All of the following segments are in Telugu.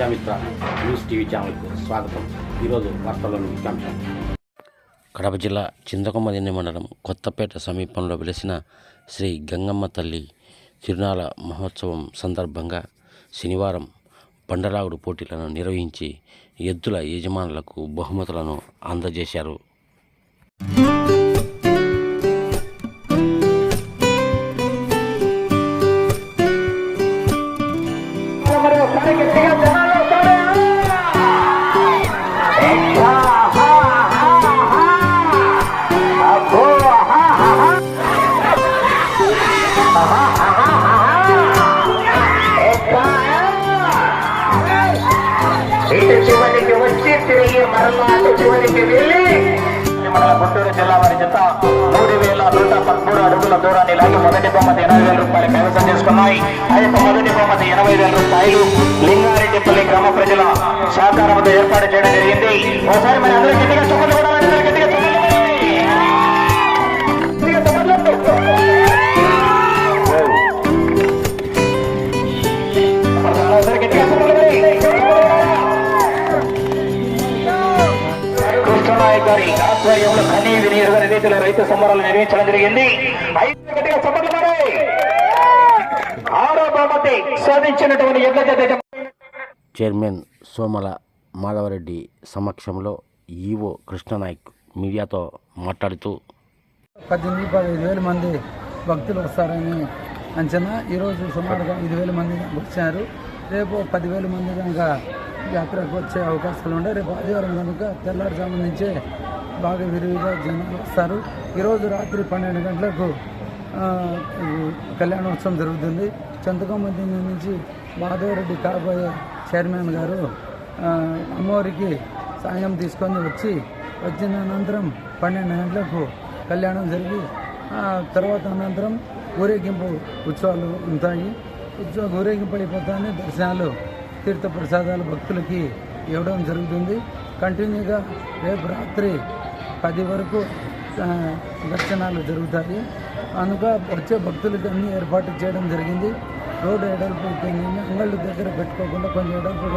ప్రజామిత్ర న్యూస్ టీవీ ఛానల్కు స్వాగతం. ఈరోజు వార్తల్లోని ముఖ్యాంశం. కడప జిల్లా చింతకొమ్మదిన్నె మండలం కొత్తపేట సమీపంలో వెలిసిన శ్రీ గంగమ్మ తల్లి తిరునాళ మహోత్సవం సందర్భంగా శనివారం బండరాగుడు పోటీలను నిర్వహించి ఎద్దుల యజమానులకు బహుమతులను అందజేశారు. ఇటు చివరికి వచ్చి తిరిగి మరలా అటు చివరికి వెళ్ళి మన గుంటూరు జిల్లా వారి జత మూడు వేల నూట పదమూడు అడుగుల దూరాన్ని లాగి మొదటి బహుమతి ఎనభై వేల రూపాయలు కైవసం చేసుకున్నాయి. ఆ మొదటి బహుమతి ఎనభై వేల రూపాయలు లింగారెడ్డిపల్లి గ్రామ ప్రజల సహకారంతో ఏర్పాటు చేయడం జరిగింది. ఒకసారి మరి గారి ఆధ్వర్యంలో కనీ వినియోగ రీతిలో రైతు సంబరాలు నిర్వహించడం జరిగింది. ఆరో బహుమతి సాధించినటువంటి చైర్మన్ సోమల మాధవరెడ్డి సమక్షంలో ఈవో కృష్ణనాయక్ మీడియాతో మాట్లాడుతూ పద్దెనిమిది పదహైదు వేల మంది భక్తులు వస్తారని అంచనా. ఈరోజు సుమారుగా ఐదు వేల మంది వచ్చారు. రేపు పదివేల మంది కనుక యాత్రకు వచ్చే అవకాశాలు ఉన్నాయి రేపు ఆదివారం కనుక తెల్లారుజాము నుంచే బాగా విరివిగా జనాలు వస్తారు. ఈరోజు రాత్రి పన్నెండు గంటలకు కళ్యాణోత్సవం జరుగుతుంది. చంతకొమ్మ నుంచి మాధవరెడ్డి కాబోయే చైర్మన్ గారు అమ్మవారికి సాయం తీసుకొని వచ్చి వచ్చిన అనంతరం పన్నెండు గంటలకు కళ్యాణం జరిగి తర్వాత అనంతరం ఊరేగింపు ఉత్సవాలు ఉంటాయి. ఉత్సవ ఊరేగింపు అయిపోతానే దర్శనాలు తీర్థ ప్రసాదాలు భక్తులకి ఇవ్వడం జరుగుతుంది. కంటిన్యూగా రేపు రాత్రి పది వరకు దర్శనాలు జరుగుతాయి. కనుక వచ్చే భక్తులకు అన్ని ఏర్పాటు చేయడం జరిగింది. రోడ్డు ఎడల్పు అంగళ్ళు దగ్గర పెట్టుకోకుండా కొంచెం ఎడల్పు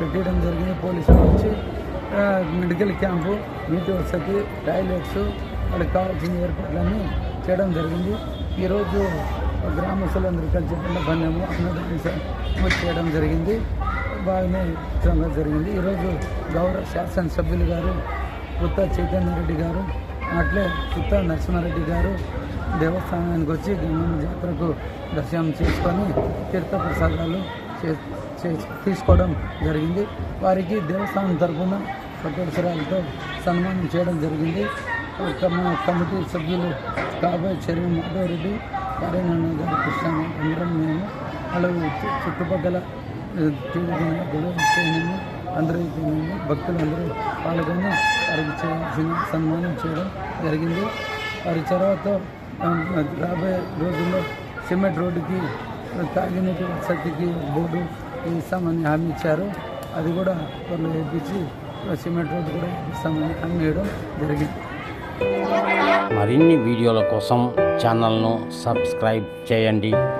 పెట్టడం జరిగింది. పోలీసులు వచ్చి మెడికల్ క్యాంపు నీటి వసతి టాయిలెట్స్ వాళ్ళకి కావాల్సిన ఏర్పాట్లన్నీ చేయడం జరిగింది. ఈరోజు గ్రామస్తులందరూ కలిసి బంధము అన్నదానం చేయడం జరిగింది. బాగానే జరిగింది. ఈరోజు గౌరవ శాసనసభ్యులు గారు పుత్త చైతన్య రెడ్డి గారు అట్లే పుత్త నరసింహారెడ్డి గారు దేవస్థానానికి వచ్చి గంగమ్మ జాతరకు దర్శనం చేసుకొని తీర్థ ప్రసాదాలు చే- చే- తీసుకోవడం జరిగింది. వారికి దేవస్థానం తరఫున పట్టవసరాలతో సన్మానం చేయడం జరిగింది. కమిటీ సభ్యులు కాబోయ్ చైర్మన్ మాధవరెడ్డి కార్యనారాయణ గారు కృష్ణ అందరం మేము అలాగే చుట్టుపక్కల టీవీ అందరూ అయిపోయినాము భక్తులందరూ పాల్గొని వారికి సన్మానం చేయడం జరిగింది. వారి తర్వాత రాబోయే రోజుల్లో సిమెంట్ రోడ్డుకి తాగినీటి వసతికి బోర్డు ఇస్తామని హామీ ఇచ్చారు. అది కూడా వాళ్ళు వేయించి సిమెంట్ రోడ్డు కూడా ఇస్తామని హామీ ఇవ్వడం జరిగింది. మరిన్ని వీడియోల కోసం ఛానల్ను సబ్స్క్రైబ్ చేయండి.